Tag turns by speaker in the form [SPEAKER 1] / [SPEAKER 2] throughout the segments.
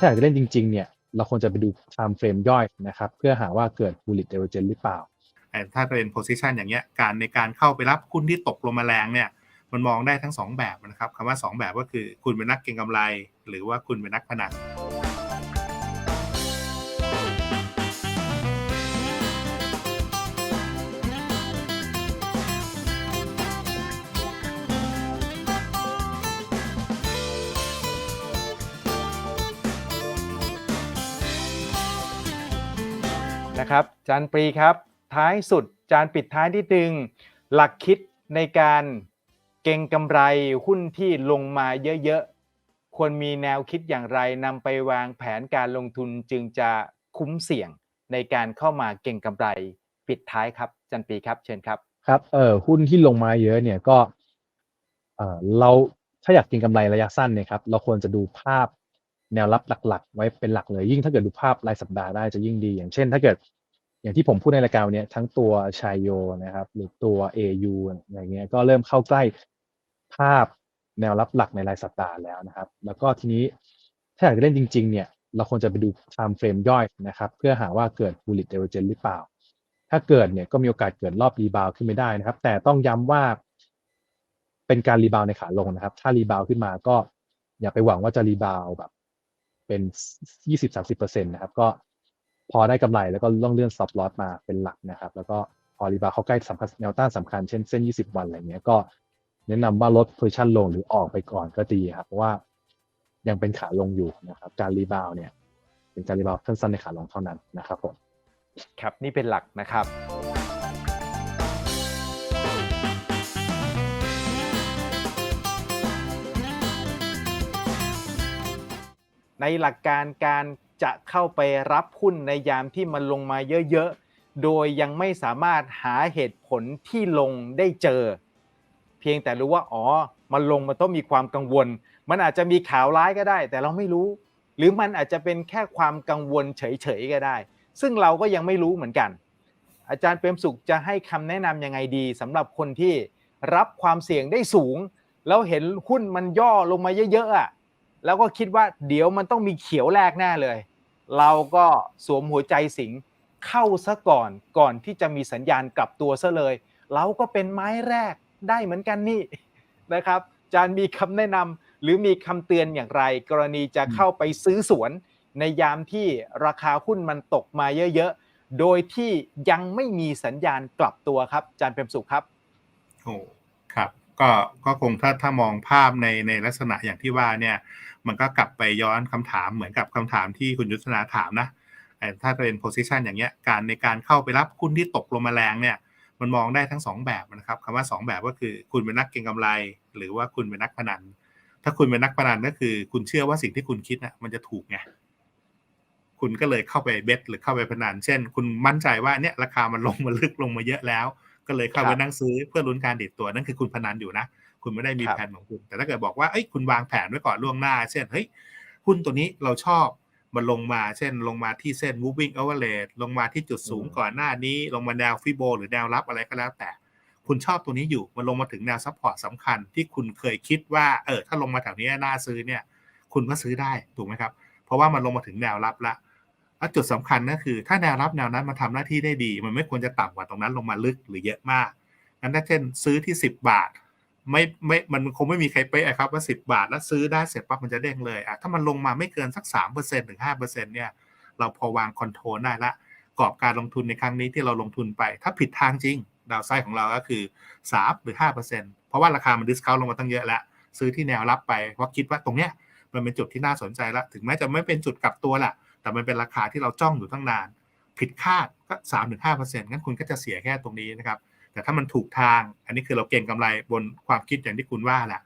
[SPEAKER 1] ถ้าอยากจะเล่นจริง ๆ เนี่ย เราควรจะไปดู time frame ย่อยนะครับ เพื่อหาว่าเกิด bullet divergence หรือเปล่า
[SPEAKER 2] แต่ถ้าเป็น position อย่างเงี้ย การในการเข้าไปรับหุ้นที่ตกลงมาแรงเนี่ย มันมองได้ทั้ง 2 แบบนะครับคำว่า 2 แบบก็คือคุณเป็นนักเก็งกำไร หรือว่าคุณเป็นนักพนัน
[SPEAKER 3] นะครับจานปรีครับ ท้ายสุดจานปิดท้ายที่ดึง หลักคิดในการเก็งกำไรหุ้นที่ลงมาเยอะๆ ควรมีแนวคิดอย่างไรนำไปวางแผนการลงทุนจึงจะคุ้มเสี่ยงในการเข้ามาเก็งกำไรปิดท้ายครับจันปีครับเชิญครับ
[SPEAKER 1] ครับเออหุ้นที่ลงมาเยอะเนี่ยก็เออเราถ้าอยากเก็งกำไรระยะสั้นเนี่ยครับเราควรจะดูภาพแนวรับหลักๆ ไว้เป็นหลักเลยยิ่งถ้าเกิดดูภาพรายสัปดาห์ได้จะยิ่งดี อย่างเช่น ถ้าเกิด อย่างที่ผมพูดในรายการนเนี้ยทั้งตัวชายโยนะครับ หรือตัว AU อะไรเงี้ยก็เริ่มเข้าใกล้ภาพแนวรับหลักในรายสัปดาห์แล้วนะครับ แล้วก็ทีนี้ถ้าอยากจะเล่นจริง ๆ เนี่ย เราควรจะไปดู time frame ย่อยนะครับ เพื่อหาว่าเกิด bullish divergence หรือเปล่า ถ้าเกิดเนี่ยก็มีโอกาสเกิดรอบรีบาวขึ้นไม่ได้นะครับ แต่ต้องย้ำว่าเป็นการรีบาวในขาลงนะครับ ถ้ารีบาวขึ้นมาก็อย่าไปหวังว่าจะรีบาวแบบเป็นยี่สิบสามสิบเปอร์เซ็นตนะครับ ก็ พอได้กำไรแล้วก็ต้องเลื่อน stop loss มาเป็นหลักนะครับ แล้วก็พอรีบาเข้าใกล้สำคัญแนวต้านสำคัญเช่นเส้นยี่สิบวันอะไรเงี้ยก็แนะนำว่าลด position ลงหรือออกไปก่อนก็ดีครับเพราะว่ายังเป็นขาลงอยู่นะครับ การรีบาวเนี่ย เป็นการรีบาวสั้นๆในขาลงเท่านั้นนะครับผม
[SPEAKER 3] ครับนี่เป็นหลักนะครับ ในหลักการการ จะเข้าไปรับหุ้นในยามที่มันลงมาเยอะๆ โดยยังไม่สามารถหาเหตุผลที่ลงได้เจอ เพียงแต่รู้ว่าอ๋อ มันลงมันต้องมีความกังวล มันอาจจะมีข่าวร้ายก็ได้ แต่เราไม่รู้ หรือมันอาจจะเป็นแค่ความกังวลเฉยๆก็ได้ ซึ่งเราก็ยังไม่รู้เหมือนกัน อาจารย์เปรมสุขจะให้คำแนะนำยังไงดีสำหรับคนที่รับความเสี่ยงได้สูง แล้วเห็นหุ้นมันย่อลงมาเยอะๆอะ แล้วก็คิดว่าเดี๋ยวมันต้องมีเขียวแรกแน่เลย เราก็สวมหัวใจสิงเข้าซะก่อนก่อนที่จะมีสัญญาณกลับตัวซะเลย เราก็เป็นไม้แรกได้เหมือนกันนี่นะครับอาจารย์มีคำแนะนำหรือมีคำเตือนอย่างไร กรณีจะเข้าไปซื้อสวน ในยามที่ราคาหุ้นมันตกมาเยอะๆ โดยที่ยังไม่มีสัญญาณกลับตัวครับอาจารย์เปรมสุขครับ
[SPEAKER 2] โอ้ ก็ก็คงถ้าถ้ามองภาพในในลักษณะอย่างที่ว่าเนี่ย มันก็กลับไปย้อนคำถามเหมือนกับคำถามที่คุณยุทธนาถามนะถ้าเป็น position อย่างเงี้ยการในการเข้าไปรับหุ้นที่ตกลงมาแรงเนี่ย มันมองได้ทั้ง 2 แบบนะครับคำว่า 2 แบบก็คือคุณเป็นนักเก็งกำไร หรือว่าคุณเป็นนักพนัน ถ้าคุณเป็นนักพนันก็คือ คุณเชื่อว่าสิ่งที่คุณคิดน่ะมันจะถูกไงคุณก็เลยเข้าไปเบสหรือเข้าไปพนันเช่น คุณมั่นใจว่าเนี่ยราคามันลงมาลึกลงมาเยอะแล้ว ก็เลยเข้าไปนั่งซื้อเพื่อลุ้นการดิดตัวนั่นคือคุณพนันอยู่นะ คุณไม่ได้มี
[SPEAKER 3] ครับ
[SPEAKER 2] แผนของคุณ แต่ถ้าเกิดบอกว่าเอ้ยคุณวางแผนไว้ก่อนล่วงหน้า เช่นเฮ้ยหุ้นตัวนี้เราชอบมันลงมาเช่น ลงมาที่เส้น moving average ลงมาที่จุดสูงก่อนหน้านี้ ลงมาแนวฟิโบหรือแนวรับอะไรก็แล้วแต่ คุณชอบตัวนี้อยู่มันลงมาถึงแนวซัพพอร์ตสำคัญที่คุณเคยคิดว่าเออถ้าลงมาแถวนี้น่าซื้อเนี่ย คุณก็ซื้อได้ถูกไหมครับ เพราะว่ามันลงมาถึงแนวรับละแล้ว จุดสำคัญก็คือ ถ้าแนวรับแนวนั้นมันทำหน้าที่ได้ดี มันไม่ควรจะต่ำกว่าตรงนั้นลงมาลึกหรือเยอะมากงั้นถ้าเช่นซื้อที่ 10 บาท ไม่ไม่มันคงไม่มีใครเป๊ะครับว่า 10 บาท แล้วซื้อได้เสร็จปั๊บมันจะเด้งเลยอะถ้ามันลงมาไม่เกินสัก3%ถึง5%เนี่ยเราพอวางคอนโทรลได้ละกรอบการลงทุนในครั้งนี้ที่เราลงทุนไป ถ้าผิดทางจริง ดาวไซด์ของเราก็คือ3หรือ 5%เพราะว่าราคามันดิสคาวลงมาตั้งเยอะแล้วซื้อที่แนวรับไปเพราะคิดว่าตรงเนี้ยมันเป็นจุดที่น่าสนใจละถึงแม้จะไม่เป็นจุดกลับตัวแหละ แต่มันเป็นราคาที่เราจ้องอยู่ตั้งนาน ผิดคาดก็3-5%งั้นคุณก็จะเสียแค่ตรงนี้นะครับ แต่ถ้ามันถูกทาง อันนี้คือเราเก่งกำไรบนความคิดอย่างที่คุณว่าแหละ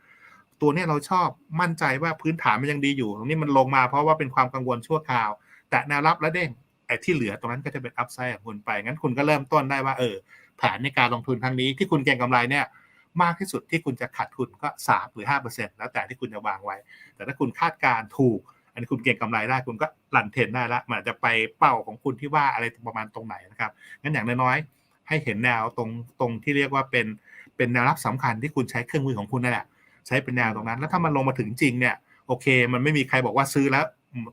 [SPEAKER 2] ตัวนี้เราชอบมั่นใจว่าพื้นฐานมันยังดีอยู่ ตรงนี้มันลงมาเพราะว่าเป็นความกังวลชั่วคราว แต่แนวรับและเด้งไอ้ที่เหลือตรงนั้นก็จะเป็นอัพไซด์ของคุณไป งั้นคุณก็เริ่มต้นได้ว่า เออแผนในการลงทุนครั้งนี้ที่คุณเก่งกำไรเนี่ยมากที่สุดที่คุณจะขาดทุนก็ 3 หรือ5%แล้วแต่ที่คุณจะวางไว้ แต่ถ้าคุณคาดการถูก อันนี้คุณเก่งกำไรได้คุณก็รันเทรนได้ละมันอาจจะไปเป้าของคุณที่ว่าอะไรประมาณตรงไหนนะครับงั้นอย่างน้อยๆให้เห็นแนวตรงตรงที่เรียกว่าเป็นเป็นแนวรับสำคัญที่คุณใช้เครื่องมือของคุณนั่นแหละใช้เป็นแนวตรงนั้น แล้วถ้ามันลงมาถึงจริงเนี่ยโอเค มันไม่มีใครบอกว่าซื้อแล้ว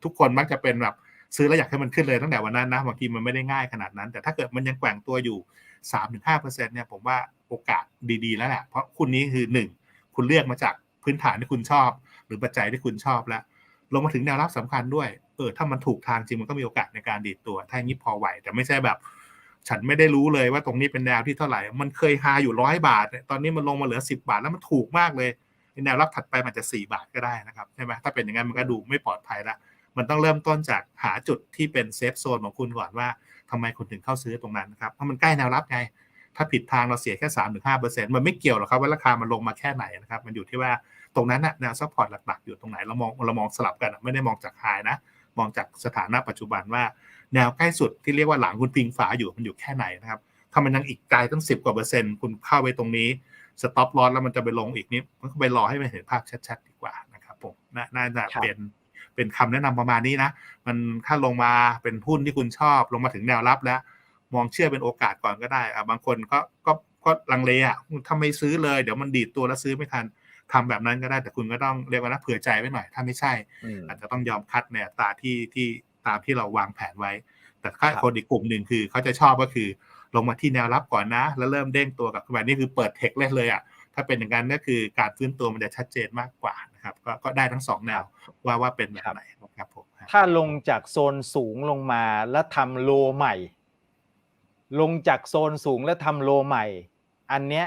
[SPEAKER 2] ทุกคนมักจะเป็นแบบซื้อแล้วอยากให้มันขึ้นเลยตั้งแต่วันนั้นนะบางทีมันไม่ได้ง่ายขนาดนั้น แต่ถ้าเกิดมันยังแกว่งตัวอยู่สามถึงห้าเปอร์เซ็นเนี่ยผมว่าโอกาสดีๆ แล้วแหละเพราะคุณนี้คือหนึ่งคุณเลือกมาจากพื้นฐานที่คุณชอบ หรือปัจจัยที่คุณชอบแล้ว ลงมาถึงแนวรับสำคัญด้วย เออ ถ้ามันถูกทางจริงมันก็มีโอกาสในการดีดตัว ถ้าอย่างนี้พอไหว แต่ไม่ใช่แบบ ฉันไม่ได้รู้เลยว่าตรงนี้เป็นแนวที่เท่าไหร่ มันเคยฮาอยู่ร้อยบาท ตอนนี้มันลงมาเหลือสิบาทแล้วมันถูกมากเลย แนวรับถัดไปมันจะสี่บาทก็ได้นะครับ ใช่ไหมถ้าเป็นอย่างนั้นมันก็ดูไม่ปลอดภัยละ มันต้องเริ่มต้นจากหาจุดที่เป็นเซฟโซนของคุณก่อนว่าทำไมคุณถึงเข้าซื้อตรงนั้นนะครับ เพราะมันใกล้แนวรับไง ถ้าผิดทางเราเสียแค่สามถึงห้าเปอร์เซ็นต์มันไม่เกี่ยวหรอกครับว่าราคามันลงมาแค่ไหนนะครับมันอยู่ที่ว่าตรงนั้นน่ะแนวซัพพอร์ตหลักๆ อยู่ตรงไหนเรามองเรามองสลับกันอะไม่ได้มองจากไฮนะมองจากสถานะปัจจุบันว่าแนวใกล้สุดที่เรียกว่าหลังคุณพิงฝาอยู่มันอยู่แค่ไหนนะครับถ้ามันยังอีกไกลตั้งสิบกว่าเปอร์เซ็นต์คุณเข้าไปตรงนี้สต็อปลอสแล้วมันจะไปลงอีกนิดมันก็ไปรอให้มันเห็นภาพชัดๆดีกว่านะครับผมน่าน่าจะ
[SPEAKER 3] ครับ
[SPEAKER 2] เป็นเป็นคำแนะนำประมาณนี้นะ มันถ้าลงมาเป็นหุ้นที่คุณชอบลงมาถึงแนวรับแล้ว มองเชื่อเป็นโอกาสก่อนก็ได้อะบางคนก็ก็ก็ลังเลอะถ้าไม่ซื้อเลย เดี๋ยวมันดีดตัวแล้วซื้อไม่ทันทำแบบนั้นก็ได้แต่คุณก็ต้องเรียกว่านะเผื่อใจไว้หน่อย ถ้าไม่ใช่
[SPEAKER 3] อืม
[SPEAKER 2] อาจจะต้องยอมคัดเนี่ยตาที่ที่ตามที่เราวางแผนไว้ แต่ถ้า
[SPEAKER 3] ครับ
[SPEAKER 2] คนอีกกลุ่มหนึ่งคือเขาจะชอบก็คือ ลงมาที่แนวรับก่อนนะ แล้วเริ่มเด้งตัวกลับขึ้นมานี่คือเปิดเทคเล่นเลยอะถ้าเป็นอย่างนั้นก็คือการฟื้นตัวมันจะชัดเจนมากกว่านะครับก็ก็ได้ทั้งสองแนวว่าว่าเป็นแบบไหนนะครับผม
[SPEAKER 3] ถ้าลงจากโซนสูงลงมาแล้วทำโลใหม่ ลงจากโซนสูงแล้วทำโลใหม่ อันเนี้ย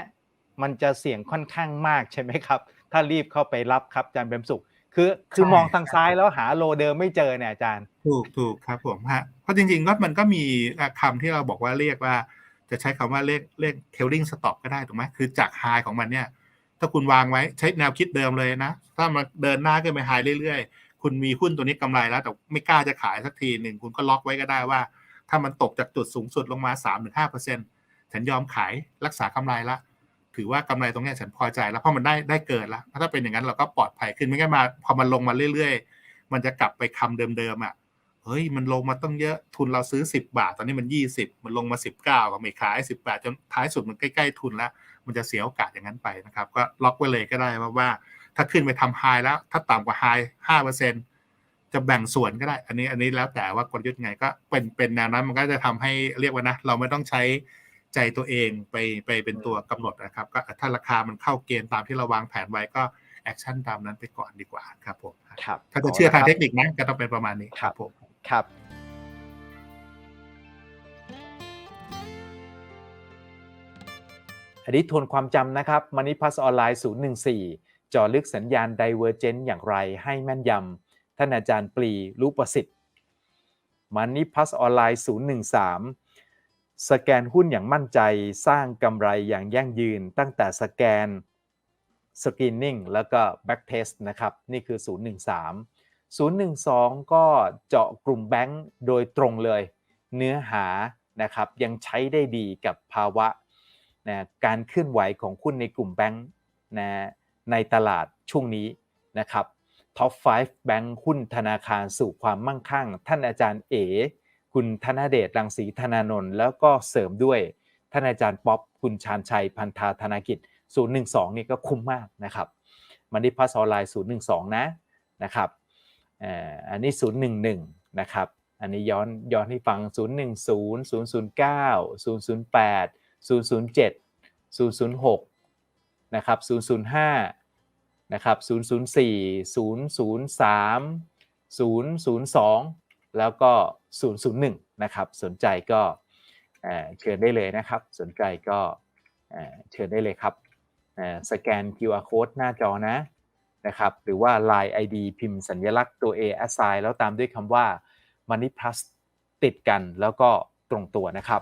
[SPEAKER 3] มันจะเสี่ยงค่อนข้างมากใช่ไหมครับ ถ้ารีบเข้าไปรับครับอาจารย์เบมสุข คือคือมองทางซ้ายแล้วหาโลเดิมไม่เจอเนี่ยอาจารย์
[SPEAKER 2] ถูกถูกครับผมฮะเพราะจริงๆก็มันก็มีอะคำที่เราบอกว่าเรียกว่า จะใช้คำว่าเรียกเรียก trailing stop ก็ได้ถูกไหมคือจาก high ของมันเนี่ยถ้าคุณวางไว้ใช้แนวคิดเดิมเลยนะ ถ้ามันเดินหน้าขึ้นไป high เรื่อยๆ คุณมีหุ้นตัวนี้กำไรแล้ว แต่ไม่กล้าจะขายสักทีหนึ่งคุณก็ล็อกไว้ก็ได้ว่า ถ้ามันตกจากจุดสูงสุดลงมา 3-5%ฉันยอมขายรักษากำไรละถือว่ากำไรตรงนี้ฉันพอใจแล้วเพราะมันได้ได้เกินแล้วถ้าเป็นอย่างนั้นเราก็ปลอดภัยขึ้นไม่งั้นมาพอมันลงมาเรื่อยๆ มันจะกลับไปคำเดิมๆอะเฮ้ยมันลงมาต้องเยอะทุนเราซื้อ 10 บาท ตอนนี้มัน 20 มันลงมา 19ก็ไม่ขาย 10 บาทจนท้ายสุดมันใกล้ๆทุนแล้ว มันจะเสียโอกาสอย่างนั้นไปนะครับ ก็ล็อกไว้เลยก็ได้ว่าว่า ถ้าขึ้นไปทำไฮแล้ว ถ้าต่ำกว่าไฮห้าเปอร์เซ็น จะแบ่งส่วนก็ได้ อันนี้อันนี้แล้วแต่ว่ากลยุทธ์ไงก็เป็นเป็นแนวนั้นมันก็จะทำให้เรียกว่านะ เราไม่ต้องใช้ใจตัวเองไปไปเป็นตัวกำหนดนะครับ ก็ถ้าราคามันเข้าเกณฑ์ตามที่เราวางแผนไว้ก็แอคชั่นตามนั้นไปก่อนดีกว่าครับผม
[SPEAKER 3] ครับ
[SPEAKER 2] ถ้าจะเชื่อทางเทคนิคนะก็ต้องเป็นประมาณนี้ครับผม
[SPEAKER 3] ครับอันนี้ทวนความจำนะครับ Money Plus ออนไลน์014เจาะลึกสัญญาณ Divergent อย่างไรให้แม่นยำ ท่านอาจารย์ปลีรู้ประสิทธิ์ Money Plus ออนไลน์ 013 สแกนหุ้นอย่างมั่นใจสร้างกำไรอย่างยั่งยืน ตั้งแต่สแกน Screening แล้วก็ Backtest นะครับ นี่คือ 013 012 ก็เจาะกลุ่มแบงก์โดยตรงเลย เนื้อหานะครับยังใช้ได้ดีกับภาวะนะการเคลื่อนไหวของหุ้นในกลุ่มแบงก์นะในตลาดช่วงนี้นะครับ ท็อป 5 แบงก์หุ้นธนาคารสู่ความมั่งคั่ง ท่านอาจารย์เอ คุณธนเดชรังสีธนานนท์แล้วก็เสริมด้วย ท่านอาจารย์ป๊อปคุณชาญชัยพันธาธนากิจ 012 นี่ก็คุ้มมากนะครับมันดิพัสออนไลน์ 012 นะนะครับอันนี้ 011 นะครับ อันนี้ย้อนย้อนให้ฟัง 010 009 008 007 006 นะครับ 005 นะครับ004 003 002 แล้วก็ 001 นะครับ สนใจก็เชิญได้เลยนะครับ สนใจก็เชิญได้เลยครับสแกน QR code หน้าจอนะนะครับ หรือว่า Line ID พิมพ์สัญลักษณ์ตัว A assign แล้วตามด้วยคำว่า Money Plus ติดกันแล้วก็ตรงตัวนะครับ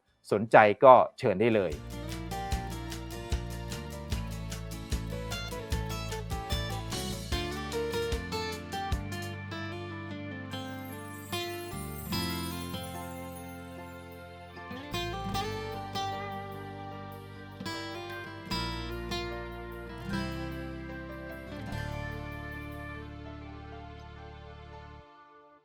[SPEAKER 3] สนใจก็เชิญได้เลย